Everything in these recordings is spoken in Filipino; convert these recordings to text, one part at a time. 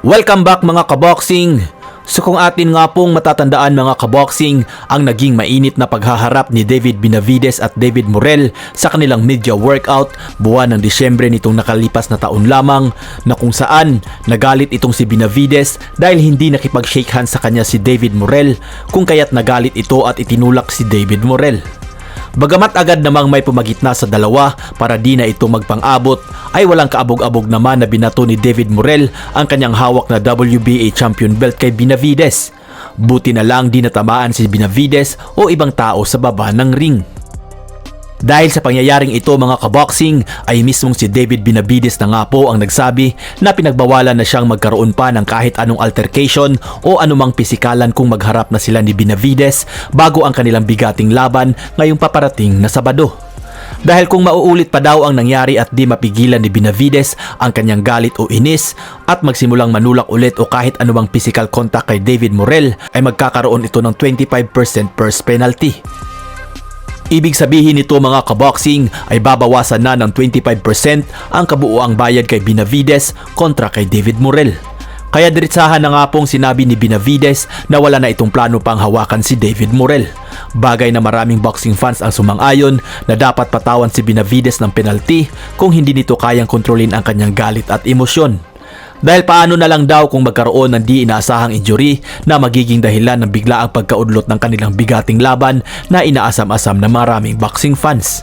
Welcome back mga kaboxing! So kung atin nga pong matatandaan mga kaboxing ang naging mainit na paghaharap ni David Benavides at David Morel sa kanilang media workout buwan ng Disyembre nitong nakalipas na taon lamang na kung saan nagalit itong si Benavides dahil hindi nakipag-shake hands sa kanya si David Morel kung kaya't nagalit ito at itinulak si David Morel. Bagamat agad namang may pumagitna sa dalawa para di na ito magpang-abot, ay walang kaabog-abog naman na binato ni David Morel ang kanyang hawak na WBA champion belt kay Benavides. Buti na lang di natamaan si Benavides o ibang tao sa baba ng ring. Dahil sa pangyayaring ito mga kaboxing ay mismong si David Benavides na nga po ang nagsabi na pinagbawalan na siyang magkaroon pa ng kahit anong altercation o anumang pisikalan kung magharap na sila ni Benavides bago ang kanilang bigating laban ngayong paparating na Sabado. Dahil kung mauulit pa daw ang nangyari at di mapigilan ni Benavides ang kanyang galit o inis at magsimulang manulak ulit o kahit anumang physical contact kay David Morel ay magkakaroon ito ng 25% purse penalty. Ibig sabihin nito mga kaboxing ay babawasan na ng 25% ang kabuuang bayad kay Benavides kontra kay David Morel. Kaya diretsahan na nga pong sinabi ni Benavides na wala na itong plano pang hawakan si David Morel. Bagay na maraming boxing fans ang sumang-ayon na dapat patawan si Benavides ng penalty kung hindi nito kayang kontrolin ang kanyang galit at emosyon. Dahil paano na lang daw kung magkaroon ng di inaasahang injury na magiging dahilan ng biglaang pagkaudlot ng kanilang bigating laban na inaasam-asam ng maraming boxing fans.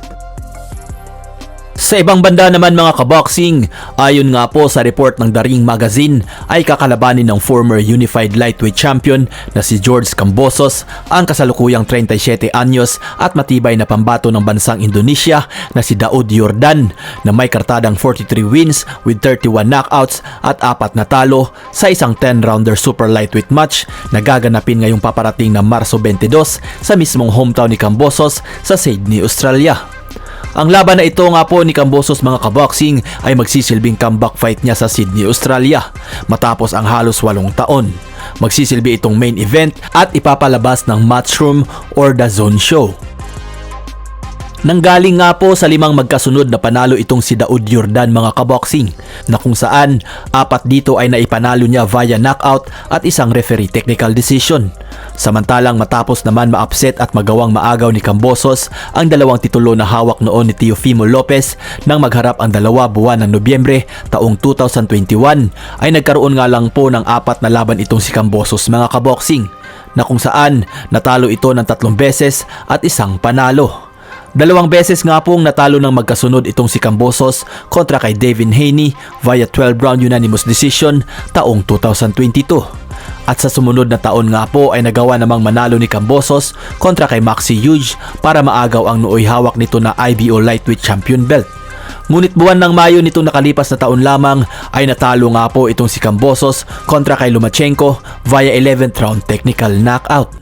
Sa ibang banda naman mga kaboxing, ayon nga po sa report ng The Ring Magazine ay kakalabanin ng former Unified Lightweight Champion na si George Cambosos ang kasalukuyang 37 anyos at matibay na pambato ng bansang Indonesia na si Daud Yordan na may kartadang 43 wins with 31 knockouts at apat na talo sa isang 10-rounder super lightweight match na gaganapin ngayong paparating na Marso 22 sa mismong hometown ni Cambosos sa Sydney, Australia. Ang laban na ito nga po ni Cambosos mga kaboxing ay magsisilbing comeback fight niya sa Sydney, Australia matapos ang halos walong taon. Magsisilbi itong main event at ipapalabas ng Matchroom or The Zone Show. Nanggaling nga po sa limang magkasunod na panalo itong si Daud Yordan mga kaboxing na kung saan apat dito ay naipanalo niya via knockout at isang referee technical decision. Samantalang matapos naman ma-upset at magawang maagaw ni Cambosos ang dalawang titulo na hawak noon ni Teofimo Lopez nang magharap ang dalawa buwan ng Nobyembre taong 2021 ay nagkaroon nga lang po ng apat na laban itong si Cambosos mga kaboxing na kung saan natalo ito ng tatlong beses at isang panalo. Dalawang beses nga pong natalo ng magkasunod itong si Cambosos kontra kay Devin Haney via 12 round unanimous decision taong 2022. At sa sumunod na taon nga po ay nagawa namang manalo ni Cambosos kontra kay Maxi Huge para maagaw ang nooy hawak nito na IBO Lightweight Champion Belt. Ngunit buwan ng Mayo nitong nakalipas na taon lamang ay natalo nga po itong si Cambosos kontra kay Lumachenko via 11th round technical knockout.